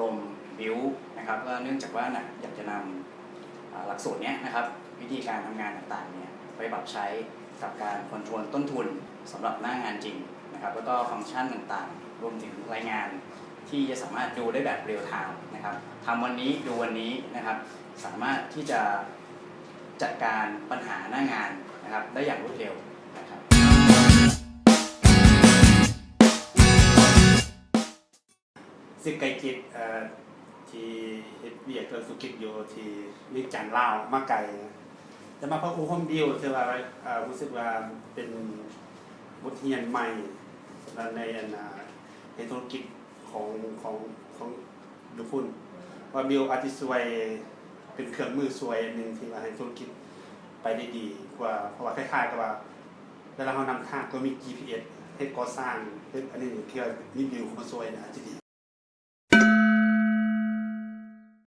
รมบิวนะครับก็เนื่องจากว่านะอยากจะนำหลักสูตรเนี้ยนะครับวิธีการทำงานต่างๆเนี่ยไปปรับใช้กับการคอนโทรลต้นทุนสำหรับหน้างานจริงนะครับแล้วก็ฟังก์ชันต่างๆ รวมถึงรายงานที่จะสามารถดูได้แบบเรียลไทม์นะครับทำวันนี้ดูวันนี้นะครับ สามารถที่จะจัดการปัญหาหน้างานนะครับได้อย่างรวดเร็ว ซึ่งไกลกิจเอ่อที่เฮ็ดเวียกเรื่องสุกิจอยู่ที่วิจันลาวมาไกลจะมาพบอุคมดิวที่ว่าเอ่อรู้สึกว่าเป็นบทเรียนใหม่ในอันน่ะในธุรกิจของของของยุพุ่นว่าบิวอาจจะช่วยเป็นเครื่องมือช่วยอันหนึ่งที่ว่าให้ธุรกิจไปได้ดีกว่าเพราะว่าคล้ายๆกับว่าเวลาเรานำทางก็มี GPS ให้ก่อสร้างเฮ็ดอันนี้ที่ว่ามีบิวข้ามาช่วยนะอาจจะดี